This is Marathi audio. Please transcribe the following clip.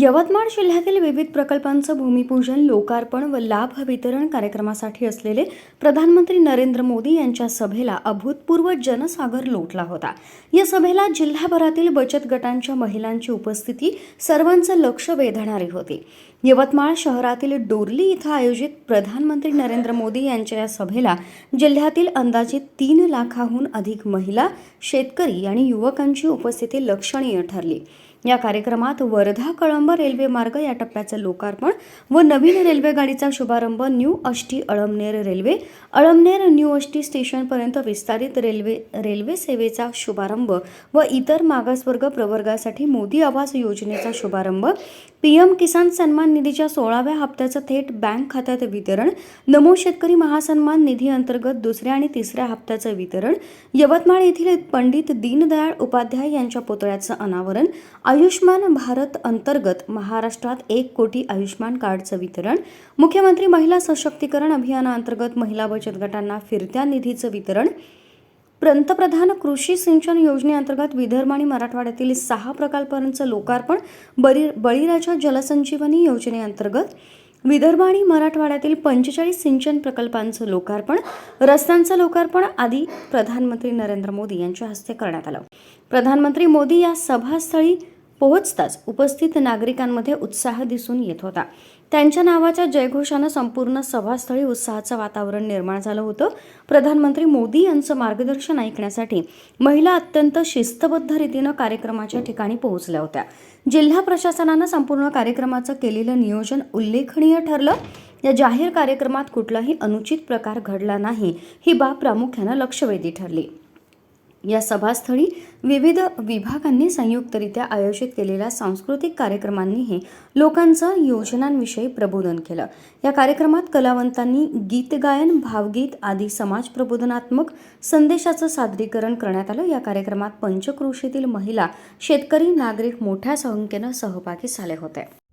यवतमाळ जिल्ह्यातील विविध प्रकल्पांचं भूमिपूजन लोकार्पण व लाभ वितरण कार्यक्रमासाठी असलेले प्रधानमंत्री नरेंद्र मोदी यांच्या सभेला अभूतपूर्व जनसागर लोटला होता. या सभेला जिल्हाभरातील बचत गटांच्या महिलांची उपस्थिती सर्वांचं लक्ष वेधणारी होती. यवतमाळ शहरातील डोरली इथं आयोजित प्रधानमंत्री नरेंद्र मोदी यांच्या या सभेला जिल्ह्यातील अंदाजे तीन लाखाहून अधिक महिला शेतकरी आणि युवकांची उपस्थिती लक्षणीय ठरली. या कार्यक्रमात वर्धा कळंब रेल्वे मार्ग या टप्प्याचं लोकार्पण व नवीन रेल्वे गाडीचा शुभारंभ new Ashti Amalner railway Amalner new Ashti स्टेशनपर्यंत विस्तारित रेल्वे रेल्वे सेवेचा शुभारंभ व इतर मागासवर्ग प्रवर्गासाठी मोदी आवास योजनेचा शुभारंभ पीएम किसान सन्मान निधीच्या सोळाव्या हप्त्याचं थेट बँक खात्यात वितरण नमो शेतकरी महासन्मान निधी अंतर्गत दुसऱ्या आणि तिसऱ्या हप्त्याचं वितरण यवतमाळ येथील पंडित दीनदयाळ उपाध्याय यांच्या पुतळ्याचं अनावरण आयुष्मान भारत अंतर्गत महाराष्ट्रात एक कोटी आयुष्मान कार्डचं वितरण मुख्यमंत्री महिला सशक्तीकरण अभियानाअंतर्गत महिला बचत गटांना फिरत्या निधीचं वितरण पंतप्रधान कृषी सिंचन योजनेअंतर्गत विदर्भ आणि मराठवाड्यातील सहा प्रकल्पांचं लोकार्पण बळी बळीराजा जलसंजीवनी योजनेअंतर्गत विदर्भ आणि मराठवाड्यातील पंचेचाळीस सिंचन प्रकल्पांचं लोकार्पण रस्त्यांचं लोकार्पण आदी प्रधानमंत्री नरेंद्र मोदी यांच्या हस्ते करण्यात आलं. प्रधानमंत्री मोदी या सभास्थळी पोहोचताच उपस्थित नागरिकांमध्ये उत्साह दिसून येत होता. त्यांच्या नावाच्या जयघोषानं संपूर्ण सभास्थळी उत्साहाचं वातावरण निर्माण झालं होतं. प्रधानमंत्री मोदी यांचं मार्गदर्शन ऐकण्यासाठी महिला अत्यंत शिस्तबद्ध रीतीनं कार्यक्रमाच्या ठिकाणी पोहोचल्या होत्या. जिल्हा प्रशासनानं संपूर्ण कार्यक्रमाचं केलेलं नियोजन उल्लेखनीय ठरलं. या जाहीर कार्यक्रमात कुठलाही अनुचित प्रकार घडला नाही ही बाब प्रामुख्यानं लक्षवेधी ठरली. या सभास्थळी विविध विभागांनी संयुक्तरित्या आयोजित केलेल्या सांस्कृतिक कार्यक्रमांनीही लोकांचं योजनांविषयी प्रबोधन केलं. या कार्यक्रमात कलावंतांनी गीतगायन भावगीत आदी समाज प्रबोधनात्मक संदेशाचं सादरीकरण करण्यात आलं. या कार्यक्रमात पंचक्रोशीतील महिला शेतकरी नागरिक मोठ्या संख्येनं सहभागी झाले होते